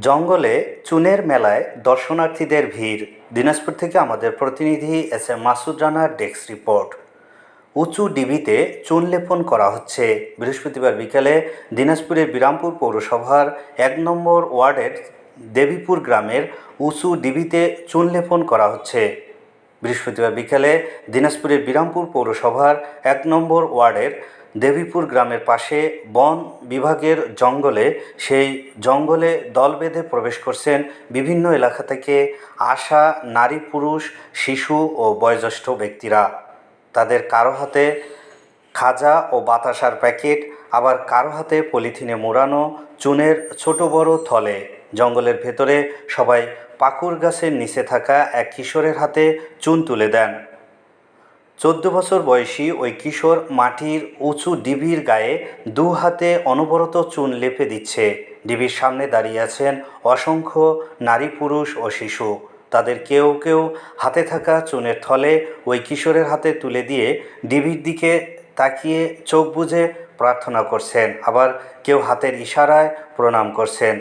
জঙ্গলে চুনের মেলায় দর্শনার্থীদের ভিড়। দিনাজপুর থেকে আমাদের প্রতিনিধি এস এম মাসুদ রানার ডেস্ক রিপোর্ট। উঁচু ডিবিতে চুন লেপন করা হচ্ছে। বৃহস্পতিবার বিকেলে দিনাজপুরের বিরামপুর পৌরসভার এক নম্বর ওয়ার্ডের দেবীপুর গ্রামের উঁচু ডিবিতে চুন লেপন করা হচ্ছে। বৃহস্পতিবার বিকেলে দিনাজপুরের বিরামপুর পৌরসভার এক নম্বর ওয়ার্ডের দেবীপুর গ্রামের পাশে বন বিভাগের জঙ্গলে সেই জঙ্গলে দল বেঁধে প্রবেশ করছেন বিভিন্ন এলাকা থেকে আসা নারী, পুরুষ, শিশু ও বয়োজ্যেষ্ঠ ব্যক্তিরা। তাদের কারও হাতে খাজা ও বাতাসার প্যাকেট, আবার কারও হাতে পলিথিনে মোড়ানো চুনের ছোট বড় থলে। জঙ্গলের ভেতরে সবাই পাকুর গাছের নিচে থাকা এক কিশোরের হাতে চুন তুলে দেন। চোদ্দ বছর বয়সী ওই কিশোর মাটির উঁচু ডিবির গায়ে দু হাতে অনবরত চুন লেপে দিচ্ছে। ডিবির সামনে দাঁড়িয়ে আছেন অসংখ্য নারী পুরুষ ও শিশু। তাদের কেউ কেউ হাতে থাকা চুনের থলে ওই কিশোরের হাতে তুলে দিয়ে ডিবির দিকে তাকিয়ে চোখ বুজে প্রার্থনা করছেন। আবার কেউ হাতের ইশারায় প্রণাম করছেন।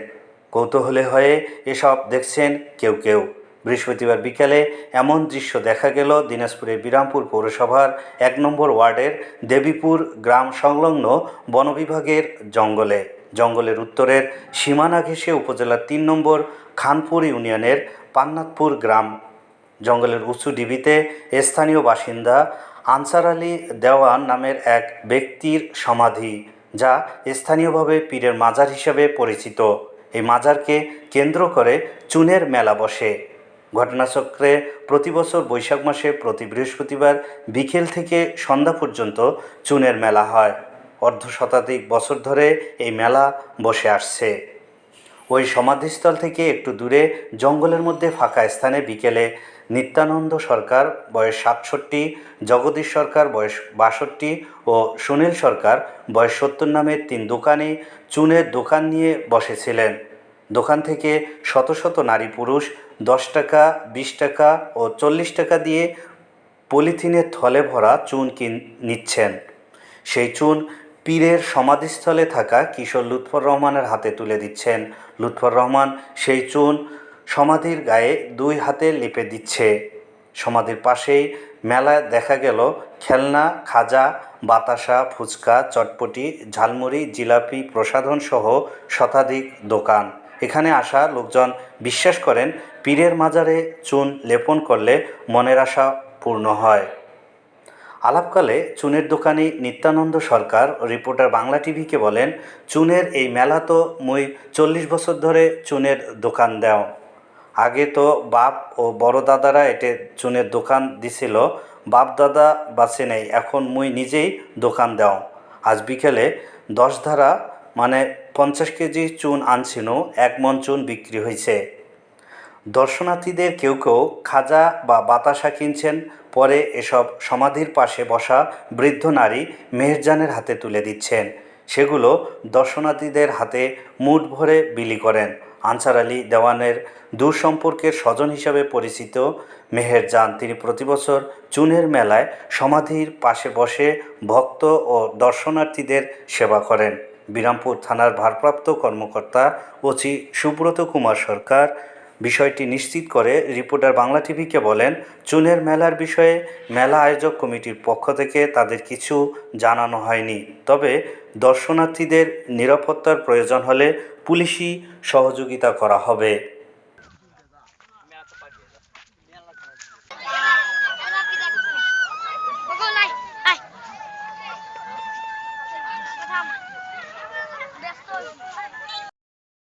কৌতূহলে হয়ে এসব দেখছেন কেউ কেউ। বৃহস্পতিবার বিকেলে এমন দৃশ্য দেখা গেল দিনাজপুরের বিরামপুর পৌরসভার এক নম্বর ওয়ার্ডের দেবীপুর গ্রাম সংলগ্ন বনবিভাগের জঙ্গলে। জঙ্গলের উত্তরের সীমানা ঘেঁষে উপজেলার তিন নম্বর খানপুর ইউনিয়নের পান্নাতপুর গ্রাম। জঙ্গলের উঁচু ডিবিতে স্থানীয় বাসিন্দা আনসার আলী দেওয়ান নামের এক ব্যক্তির সমাধি, যা স্থানীয়ভাবে পীরের মাজার হিসেবে পরিচিত। এই মাজারকে কেন্দ্র করে চুনের মেলা বসে। ঘটনাচক্রে প্রতি বছর বৈশাখ মাসে প্রতি বৃহস্পতিবার বিকেল থেকে সন্ধ্যা পর্যন্ত চুনের মেলা হয়। অর্ধ শতাধিক বছর ধরে এই মেলা বসে আসছে। ওই সমাধিস্থল থেকে একটু দূরে জঙ্গলের মধ্যে ফাঁকা স্থানে বিকেলে নিত্যানন্দ সরকার বয়স সাতষট্টি, জগদীশ সরকার বয়স বাষট্টি ও সুনীল সরকার বয়স সত্তর নামের তিন দোকানে চুনের দোকান নিয়ে বসেছিলেন। দোকান থেকে শত শত নারী পুরুষ দশ টাকা, বিশ টাকা ও চল্লিশ টাকা দিয়ে পলিথিনের থলে ভরা চুন কিন, নিচ্ছেন। সেই চুন পীরের সমাধিস্থলে থাকা কিশোর লুৎফর রহমানের হাতে তুলে দিচ্ছেন। লুৎফর রহমান সেই চুন সমাধির গায়ে দুই হাতে লেপে দিচ্ছে। সমাধির পাশেই মেলায় দেখা গেল খেলনা, খাজা, বাতাসা, ফুচকা, চটপটি, ঝালমুড়ি, জিলাপি প্রসাধন সহ শতাধিক দোকান। এখানে আসা লোকজন বিশ্বাস করেন, পীরের মাজারে চুন লেপন করলে মনের আশা পূর্ণ হয়। আলাপকালে চুনের দোকানি নিত্যানন্দ সরকার রিপোর্টার বাংলা টিভিকে বলেন, চুনের এই মেলা তো মুই চল্লিশ বছর ধরে চুনের দোকান দেও। আগে তো বাপ ও বড় দাদারা এটে চুনের দোকান দিছিল, বাপ দাদা বাঁচে নেই, এখন মুই নিজেই দোকান দেও। আজ বিকেলে দশ ধারা মানে পঞ্চাশ কেজি চুন আনছিল এক মন চুন বিক্রি হয়েছে দর্শনার্থীদের কেউ কেউ খাজা বা বাতাসা কিনছেন, পরে এসব সমাধির পাশে বসা বৃদ্ধ নারী মেহেরজানের হাতে তুলে দিচ্ছেন। সেগুলো দর্শনার্থীদের হাতে মুঠ ভরে বিলি করেন। আনসার আলী দেওয়ানের দূর সম্পর্কের স্বজন হিসাবে পরিচিত মেহেরজান, তিনি প্রতিবছর চুনের মেলায় সমাধির পাশে বসে ভক্ত ও দর্শনার্থীদের সেবা করেন। বিরামপুর থানার ভারপ্রাপ্ত কর্মকর্তা ওসি সুব্রত কুমার সরকার বিষয়টি নিশ্চিত করে রিপোর্টার বাংলা টিভিকে বলেন চুনের মেলার বিষয়ে মেলা আয়োজক কমিটির পক্ষ থেকে তাদের কিছু জানানো হয়নি। তবে দর্শনার্থীদের নিরাপত্তার প্রয়োজন হলে পুলিশি সহযোগিতা করা হবে।